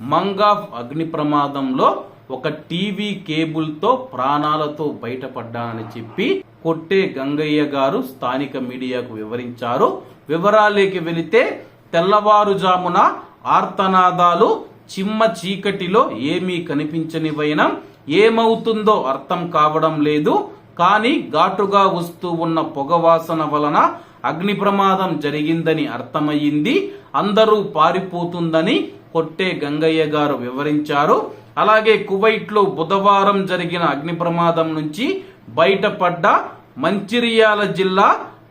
Mangaf అగ్ని ప్రమాదంలో ఒక టీవీ కేబుల్తో ప్రాణాలతో బయటపడ్డానని చెప్పి కొట్టే గంగయ్య గారు స్థానిక మీడియాకు వివరించారు. వివరాలేకి వెళితే తెల్లవారుజామున ఆర్తనాదాలు చిమ్మ చీకటిలో ఏమీ కనిపించని వైనం. ఏమవుతుందో అర్థం కావడం లేదు. కానీ ఘాటుగా వస్తూ ఉన్న పొగవాసన వలన అగ్ని ప్రమాదం జరిగిందని అర్థమయ్యింది. అందరూ పారిపోతుందని కొట్టే గంగయ్య గారు వివరించారు. అలాగే కువైట్లో బుధవారం జరిగిన అగ్ని ప్రమాదం నుంచి బయటపడ్డ మంచిర్యాల జిల్లా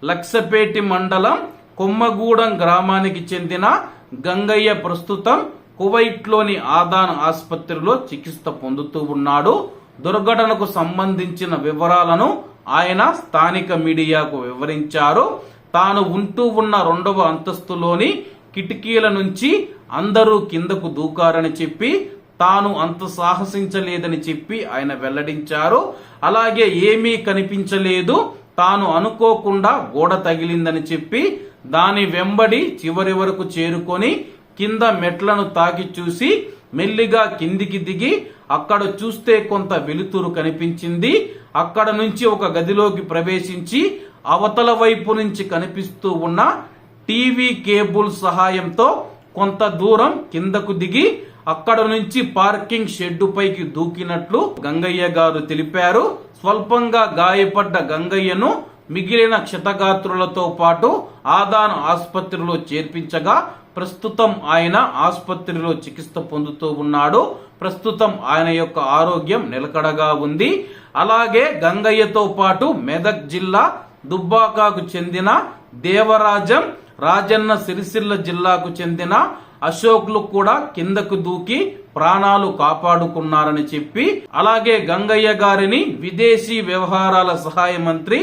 లక్సపేటి మండలం కొమ్మగూడెం గ్రామానికి చెందిన గంగయ్య ప్రస్తుతం కువైట్లోని ఆదాన్ ఆసుపత్రిలో చికిత్స పొందుతూ ఉన్నాడు. దుర్ఘటనకు సంబంధించిన వివరాలను ఆయన స్థానిక మీడియాకు వివరించారు. తాను ఉంటూ ఉన్న రెండవ అంతస్తులోని కిటికీల నుంచి అందరూ కిందకు దూకారని చెప్పి తాను అంత సాహసించలేదని చెప్పి ఆయన వెల్లడించారు. అలాగే ఏమీ కనిపించలేదు. తాను అనుకోకుండా గోడ తగిలిందని చెప్పి దాని వెంబడి చివరి వరకు చేరుకొని కింద మెట్లను తాకి చూసి మెల్లిగా కిందికి దిగి అక్కడ చూస్తే కొంత వెలుతురు కనిపించింది. అక్కడ నుంచి ఒక గదిలోకి ప్రవేశించి అవతల వైపు నుంచి కనిపిస్తూ ఉన్న టీవీ కేబుల్ సహాయంతో కొంత దూరం కిందకు దిగి అక్కడ నుంచి పార్కింగ్ షెడ్డు పైకి దూకినట్లు గంగయ్య గారు తెలిపారు. స్వల్పంగా గాయపడ్డ గంగయ్యను మిగిలిన క్షతగాత్రులతో పాటు ఆదాన్ ఆసుపత్రిలో చేర్పించగా ప్రస్తుతం ఆయన ఆసుపత్రిలో చికిత్స పొందుతూ ఉన్నాడు. ప్రస్తుతం ఆయన యొక్క ఆరోగ్యం నిలకడగా ఉంది. అలాగే గంగయ్యతో పాటు మెదక్ జిల్లా దుబ్బాకాకు చెందిన దేవరాజం రాజన్న సిరిసిల్ల జిల్లాకు చెందిన అశోక్లు కూడా కిందకు దూకి ప్రాణాలు కాపాడుకున్నారని చెప్పి అలాగే గంగయ్య గారిని విదేశీ వ్యవహారాల సహాయ మంత్రి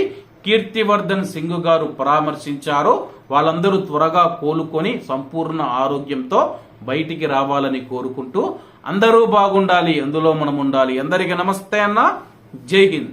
కీర్తివర్ధన్ సింగ్ గారు పరామర్శించారు. వాళ్ళందరూ త్వరగా కోలుకొని సంపూర్ణ ఆరోగ్యంతో బయటికి రావాలని కోరుకుంటూ అందరూ బాగుండాలి అందులో మనం ఉండాలి అందరికీ నమస్తే అన్న. జై హింద్.